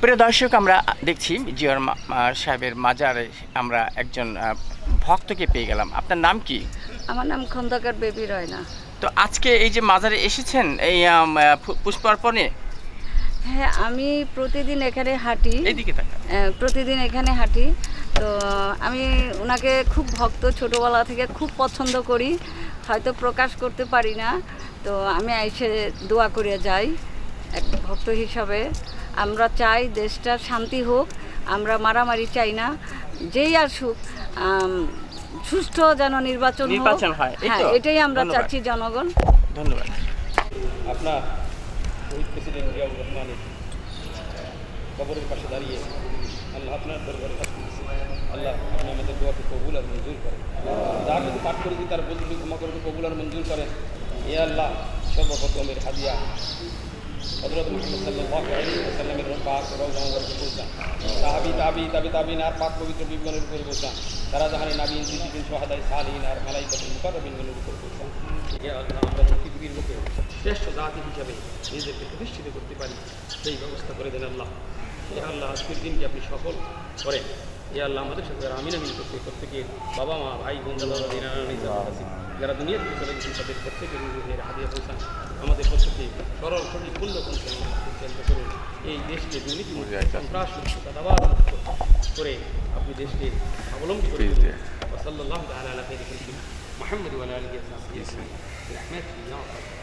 প্রিয় দর্শক আমরা দেখছি জিয়র সাহেবের মাজারে আমরা একজন ভক্তকে পেয়ে গেলাম। আপনার নাম কি? আমার নাম খন্দকার বেবি রয়না। তো আজকে এই যে মাজারে এসেছেন এই পুষ্পার্পণে হ্যাঁ আমি প্রতিদিন এখানে হাঁটি। প্রতিদিন এখানে হাঁটি। তো আমি ওনাকে খুব ভক্ত ছোটোবেলা থেকে খুব পছন্দ করি। হয়তো প্রকাশ করতে পারি না। তো আমি এসে দোয়া করে যাই এক ভক্ত হিসাবে। আমরা চাই দেশটা শান্তি হোক আমরা মারামারি চাই না যেই আসুক সুষ্ঠু যেন নির্বাচন হয়, এই হ্যাঁ এটাই আমরা। চাচ্ছি জনগণ। ধন্যবাদ। আপনার শহীদ প্রেসিডেন্ট জিয়াউর রহমানের কবরের পাশে দাঁড়িয়ে আল্লাহ আপনার দরবারে আল্লাহ আপনি আমাদের দোয়াকে কবুল আর মঞ্জুর করেন। যার যদি পাঠ করে তার ক্ষমা করে কবুল আর মঞ্জুর করেন। এ আল্লাহ সর্বপ্রথমের হাদিয়া। হজরত মোহাম্মদ সাল্লাহ আলী সাল্লামের পাক রওজা মুবারকে পৌঁছান তাহাবি তাবি তাবি তাবিন আর পাক, পবিত্র বিজ্ঞানের উপরে পৌঁছান তারা জাহানে নাবিন সিদ্দিকিন সোহাদাই সালিন আর মালাইকাতুল মুকাররবিনগুলোর উপর পৌঁছান আমরা পৃথিবীর বুকে শ্রেষ্ঠ জাতি হিসাবে নিজেকে প্রতিষ্ঠিত করতে পারি, সেই ব্যবস্থা করে দেন আল্লাহ। এ আল্লাহ, আজকের দিনকে আপনি সফল করেন। এ আল্লাহ, আমাদের সাথে যারা আমিন করতে প্রত্যেকের বাবা, মা, ভাই, বোন যারা দুনিয়া থেকে চলে গেছেন, তাদের প্রত্যেকের রুহের হাদিয়া পৌঁছান। আমাদের সরল সঠিক মূল্য পৌঁছান পরিচালিত করুন এই দেশকে দুর্নীতি মুক্ত সন্ত্রাস মুক্ত দাদাবাদ মুক্ত করে আপনি দেশকে স্বাবলম্বী করে তুলুন ওসল্লাহ তাআলা আলা খাইরি খালকি মুহাম্মদ ওয়া আলা আলিহি ওয়া সাহবিহি আজমাইন برحمتك يا رب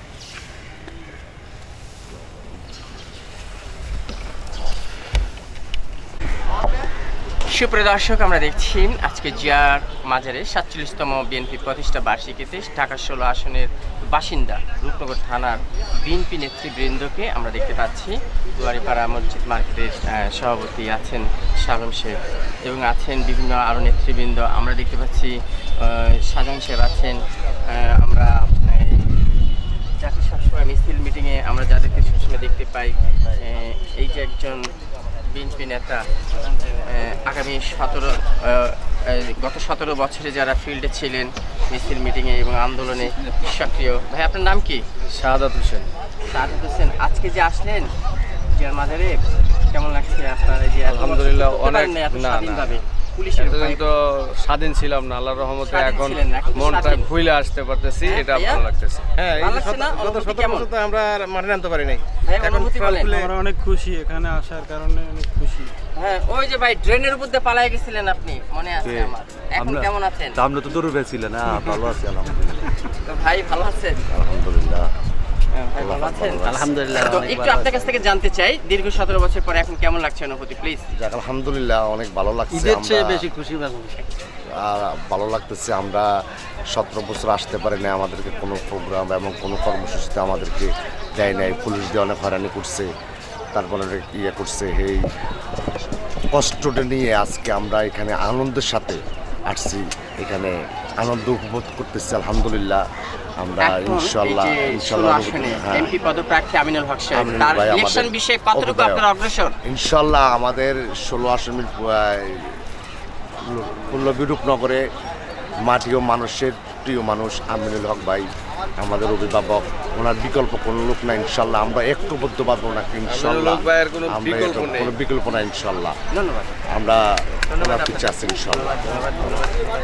সুপ্রিয় দর্শক আমরা দেখছি আজকে জিয়ার মাজারে সাতচল্লিশতম বিএনপি প্রতিষ্ঠা বার্ষিকীতে ঢাকা ষোলো আসনের বাসিন্দা রূপনগর থানার বিএনপি নেতৃবৃন্দকে আমরা দেখতে পাচ্ছি। দুয়ারিপাড়া মসজিদ মার্কেটের সভাপতি আছেন শালম শেখ এবং আছেন বিভিন্ন আরও নেতৃবৃন্দ। আমরা দেখতে পাচ্ছি সাজান শেখ আছেন আমরা এই, যাকে সবসময় মিছিল মিটিংয়ে আমরা যাদেরকে সবসময় দেখতে পাই আহ, এই যে একজন বিএনপি নেতা আগামী সতেরো গত সতেরো বছরে যারা ফিল্ডে ছিলেন মিছিল মিটিংয়ে এবং আন্দোলনে সক্রিয় ভাই আপনার নাম কি? শাহাদাত হোসেন। শাহাদ হোসেন আজকে যে আসলেন জিয়ার মাজারে কেমন লাগছে আপনার এই যে আলহামদুলিল্লাহ, অনেক- না না, এতদিন তো স্বাধীন ছিলাম না আল্লাহর রহমতে এখন মনটা। খুইলে আসতে পারতেছি হ্যাঁ, এটা ভালো লাগতেছে। হ্যাঁ? গত সতেরো বছর তো আমরা মাঠে নামতে পারি নাই। এখন আমরা অনেক খুশি এখানে আসার কারণে অনেক খুশি। হ্যাঁ ওই যে ভাই ড্রেনের উপর দিয়ে পালায় গেছিলেন আপনি মনে আছে আমার। এখন কেমন আছেন? তা আমরা তো দূরে ছিলেন না ভালো আছি আলহামদুলিল্লাহ। ভাই ভালো আছেন? আলহামদুলিল্লাহ। আলহামদুলিল্লাহ তো একটু আপনার কাছ থেকে জানতে চাই দীর্ঘ সতেরো বছর পরে এখন কেমন লাগছে অনুভূতি প্লিজ যাক আলহামদুলিল্লাহ অনেক ভালো লাগছে ঈদের চেয়ে আমরা- বেশি খুশি আর ভালো লাগতেছে আমরা সতেরো বছর আসতে পারি না আমাদেরকে কোনো প্রোগ্রাম এবং কোনো কর্মসূচিতে আমাদেরকে দেয় নাই। পুলিশ দিয়ে অনেক হয়রানি করছে তারপরে ইয়ে করছে। এই কষ্টটা নিয়ে আজকে আমরা এখানে আনন্দের সাথে আসছি এখানে। আনন্দ উপভোগ করতেছি আলহামদুলিল্লাহ। আমরা ইনশাল্লাহ ইনশাল্লাহ হ্যাঁ। এমপি পদপ্রার্থী আমিনুল হক সাহেব তার আমাদের ইলেকশন বিষয়ে কতটুকু। আপনার অগ্রসর? ইনশাআল্লাহ আমাদের ষোলো আসনের রূপনগরে মাটি ও মানুষের প্রিয় মানুষ আমিনুল হক ভাই। আমাদের অভিভাবক ওনার বিকল্প কোনো লোক না ইনশাল্লাহ। আমরা ঐক্যবদ্ধভাবে ওনাকে ইনশাল্লাহ। কোনো আমরা বিকল্প কোনো বিকল্প না ইনশাল্লাহ। আমরা ওনার পিছিয়ে আছি ইনশাল্লাহ। ধন্যবাদ ধন্যবাদ।